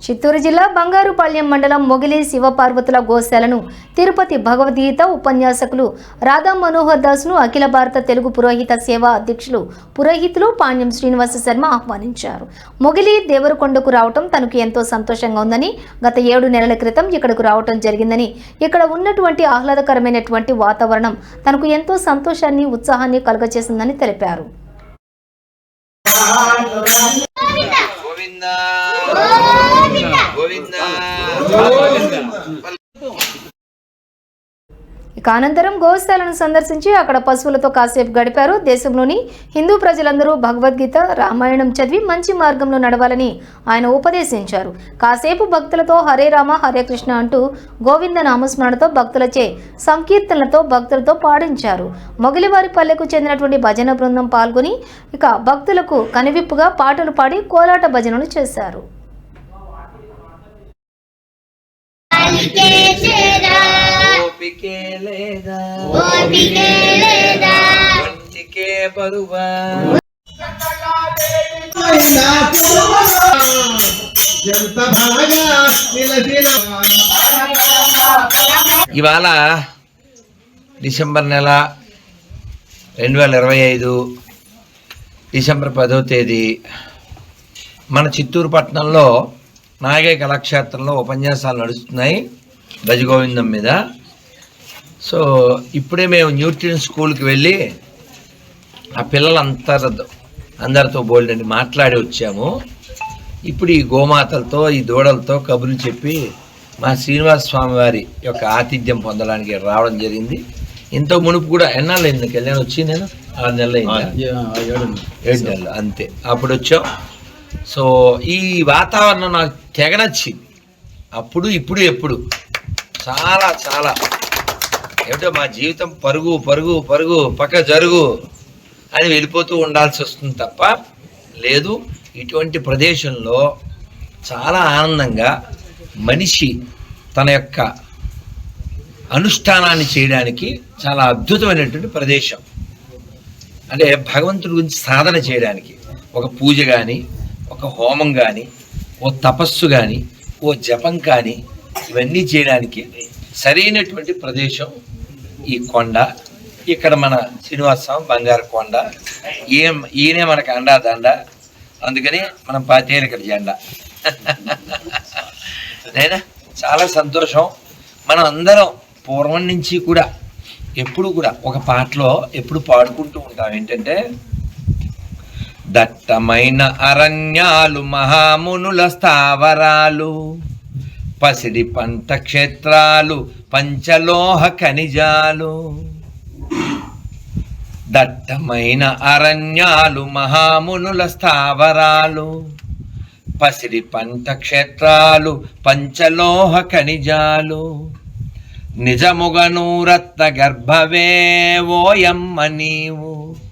చిత్తూరు జిల్లా బంగారుపాళ్యం మండలం మొగిలి శివపార్వతుల గోశాలను తిరుపతి భగవద్గీత ఉపన్యాసకులు రాధా మనోహర్ దాస్ను అఖిల భారత తెలుగు పురోహిత సేవా అధ్యక్షులు పురోహితులు పాణ్యం శ్రీనివాస శర్మ ఆహ్వానించారు. మొగిలి దేవరకొండకు రావటం తనకు ఎంతో సంతోషంగా ఉందని గత ఏడు నెలల క్రితం ఇక్కడకు రావటం జరిగిందని ఇక్కడ ఉన్నటువంటి ఆహ్లాదకరమైనటువంటి వాతావరణం తనకు ఎంతో సంతోషాన్ని ఉత్సాహాన్ని కలుగచేసిందని తెలిపారు గోవింద గోవింద ఇక అనంతరం గోశాలను సందర్శించి అక్కడ పశువులతో కాసేపు గడిపారు. దేశంలోని హిందూ ప్రజలందరూ భగవద్గీత రామాయణం చదివి మంచి మార్గంలో నడవాలని ఆయన ఉపదేశించారు. కాసేపు భక్తులతో హరే రామ హరే కృష్ణ అంటూ గోవింద నామస్మరణతో భక్తులచే సంకీర్తనలతో భక్తులతో పాడించారు. మొగిలివారి పల్లెకు చెందినటువంటి భజన బృందం పాల్గొని ఇక భక్తులకు కనివిప్పుగా పాటలు పాడి కోలాట భజనలు చేశారు. ఓపికే లేదా? ఒంటికే బరువా ఎంత బాగా నిలసిన ఇవాళ డిసెంబర్ నెల రెండు వేల ఇరవై ఐదు డిసెంబర్ పదో తేదీ మన చిత్తూరు పట్టణంలో నాగే కళాక్షేత్రంలో ఉపన్యాసాలు నడుస్తున్నాయి గజగోవిందం మీద. సో ఇప్పుడే మేము న్యూట్రిషన్ స్కూల్కి వెళ్ళి ఆ పిల్లలంతా అందరితో బోల్డని మాట్లాడి వచ్చాము. ఇప్పుడు ఈ గోమాతలతో ఈ దూడలతో కబుర్లు చెప్పి మా శ్రీనివాస స్వామి వారి యొక్క ఆతిథ్యం పొందడానికి రావడం జరిగింది. ఇంత మునుపు కూడా ఎన్నాళ్ళు అయింది? నీకు వెళ్ళాను వచ్చి నేను ఆరు నెలలు అయిందా? ఏడు నెలలు అంతే. అప్పుడు వచ్చాం. సో ఈ వాతావరణం నాకు తెగ నచ్చింది. అప్పుడు ఇప్పుడు ఎప్పుడు. చాలా చాలా. ఏమిటో మా జీవితం పరుగు పరుగు పరుగు పక్క జరుగు అని వెళ్ళిపోతూ ఉండాల్సి వస్తుంది తప్ప లేదు. ఇటువంటి ప్రదేశంలో చాలా ఆనందంగా మనిషి తన యొక్క అనుష్ఠానాన్ని చేయడానికి చాలా అద్భుతమైనటువంటి ప్రదేశం. అంటే భగవంతుడి గురించి సాధన చేయడానికి ఒక పూజ కానీ ఒక హోమం కానీ ఓ తపస్సు కానీ ఓ జపం కానీ ఇవన్నీ చేయడానికి సరైనటువంటి ప్రదేశం ఈ కొండ. ఇక్కడ మన శ్రీనివాసం బంగారు కొండ. ఏం ఈయనే మనకు అండా దండ అందుకని మనం పాతేరు ఇక్కడ జెండా. నేనా? చాలా సంతోషం. మనం అందరం పూర్వం నుంచి కూడా ఎప్పుడు కూడా ఒక పాటలో ఎప్పుడు పాడుకుంటూ ఉంటాం. ఏంటంటే దట్టమైన అరణ్యాలు మహామునుల స్థావరాలు. పసిడి పంట క్షేత్రాలు పంచలోహ ఖనిజాలు. దట్టమైన అరణ్యాలు మహామునుల స్థావరాలు. పసిడి పంట క్షేత్రాలు పంచలోహ ఖనిజాలు. నిజముగను రత్న గర్భవే ఓయమ్మ నీవు.